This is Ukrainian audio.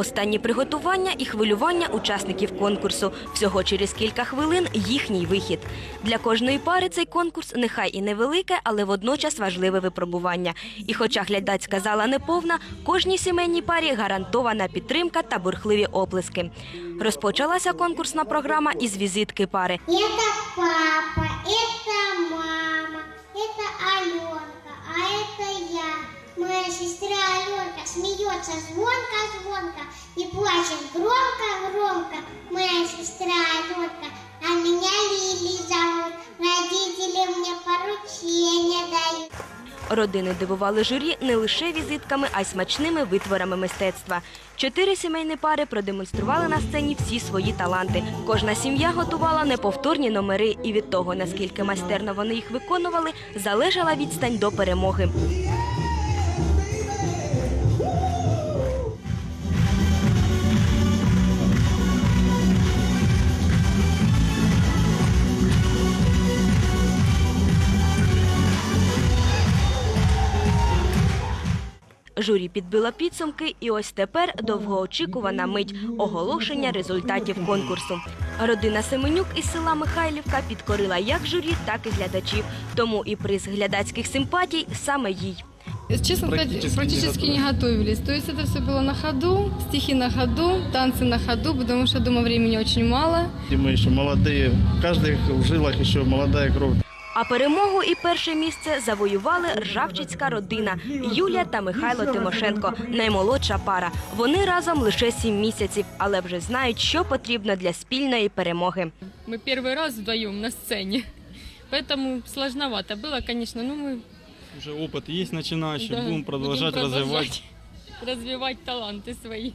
Останні приготування і хвилювання учасників конкурсу. Всього через кілька хвилин їхній вихід. Для кожної пари цей конкурс нехай і невелике, але водночас важливе випробування. І хоча глядацька зала неповна, кожній сімейній парі гарантована підтримка та бурхливі оплески. Розпочалася конкурсна програма із візитки пари. Это папа, это мама, это Аленка, а это я. Моя сестра Аленка смеется звонко-звонко Родини дивували журі не лише візитками, а й смачними витворами мистецтва. Чотири сімейні пари продемонстрували на сцені всі свої таланти. Кожна сім'я готувала неповторні номери, і від того, наскільки майстерно вони їх виконували, залежала відстань до перемоги. Журі підбило підсумки, і ось тепер довгоочікувана мить оголошення результатів конкурсу. Родина Семенюк із села Михайлівка підкорила як журі, так і глядачів. Тому і приз глядацьких симпатій саме їй. Честно сказать, Практически практически, не не, готовились. То есть это все было на ходу, стихи на ходу, танцы на ходу, потому что дома времени очень мало. И мы еще молодые, в каждых в жилах еще молодая кровь. А перемогу і перше місце завоювали ржавчицька родина Юлія та Михайло Тимошенко, наймолодша пара. Вони разом лише сім місяців, але вже знають, що потрібно для спільної перемоги. Мы первый раз вдвоем на сцене. Поэтому сложновато было, конечно, но мы Уже опыт есть начинающий, да, будем продолжать будем развивать. развивать таланты свои.